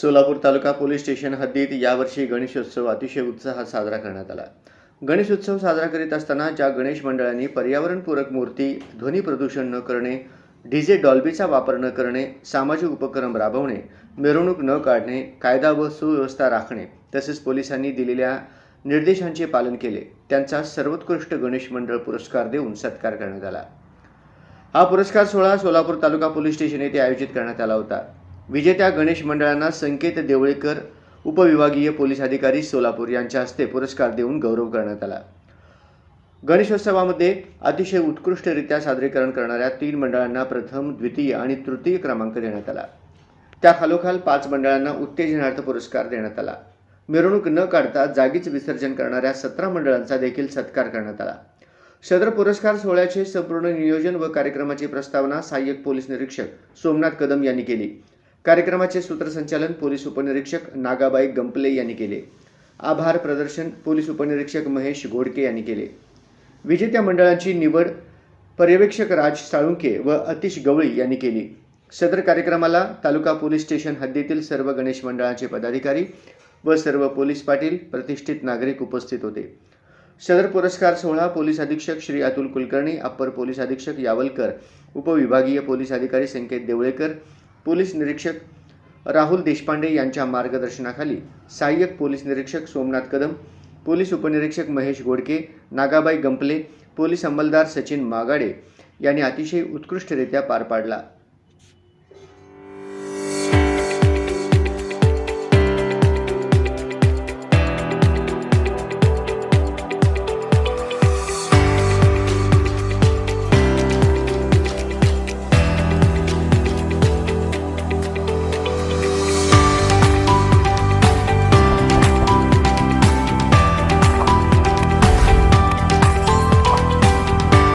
सोलापूर तालुका police station हद्दीत यावर्षी गणेशोत्सव अतिशय उत्साहात साजरा करण्यात आला. गणेशोत्सव साजरा करीत असताना ज्या गणेश मंडळांनी पर्यावरणपूरक मूर्ती ध्वनी प्रदूषण न करणे डीजे डॉल्बीचा वापर न करणे सामाजिक उपक्रम राबवणे मिरवणूक न काढणे कायदा व सुव्यवस्था राखणे तसेच पोलिसांनी दिलेल्या निर्देशांचे पालन केले त्यांचा सर्वोत्कृष्ट गणेश मंडळ पुरस्कार देऊन सत्कार करण्यात आला. हा पुरस्कार सोहळा सोलापूर तालुका पोलीस स्टेशन येथे आयोजित करण्यात आला होता. विजेत्या गणेश मंडळांना संकेत देवळेकर उपविभागीय पोलीस अधिकारी सोलापूर यांच्या हस्ते पुरस्कार देऊन गौरव करण्यात आला. गणेशोत्सवामध्ये अतिशय उत्कृष्टरित्या सादरीकरण करणाऱ्या तीन मंडळांना प्रथम द्वितीय आणि तृतीय क्रमांक देण्यात आला. त्या खालोखाल पाच मंडळांना उत्तेजनार्थ पुरस्कार देण्यात आला. मिरवणूक न काढता जागीच विसर्जन करणाऱ्या सतरा मंडळांचा देखील सत्कार करण्यात आला. सदर पुरस्कार सोहळ्याचे संपूर्ण नियोजन व कार्यक्रमाची प्रस्तावना सहाय्यक पोलीस निरीक्षक सोमनाथ कदम यांनी केली. कार्यक्रमाचे सूत्रसंचालन पोलीस उपनिरीक्षक नागाबाई गंपले यांनी केले. आभार प्रदर्शन पोलीस उपनिरीक्षक महेश गोडके यांनी केले. विजेत्या मंडळांची निवड पर्यवेक्षक राज साळुंके व अतिश गवळी यांनी केली. सदर कार्यक्रमाला तालुका पोलीस स्टेशन हद्दीतील सर्व गणेश मंडळांचे पदाधिकारी व सर्व पोलीस पाटील प्रतिष्ठित नागरिक उपस्थित होते. सदर पुरस्कार सोहळा पोलीस अधीक्षक श्री अतुल कुलकर्णी अप्पर पोलीस अधीक्षक यावलकर उपविभागीय पोलीस अधिकारी संकेत देवळेकर पोलीस निरीक्षक राहुल देशपांडे यांच्या मार्गदर्शनाखाली सहाय्यक पोलीस निरीक्षक सोमनाथ कदम पोलीस उपनिरीक्षक महेश गोडके नागाबाई गंपले पोलीस अंमलदार सचिन मागाडे यांनी अतिशय उत्कृष्टरित्या पार पाडला.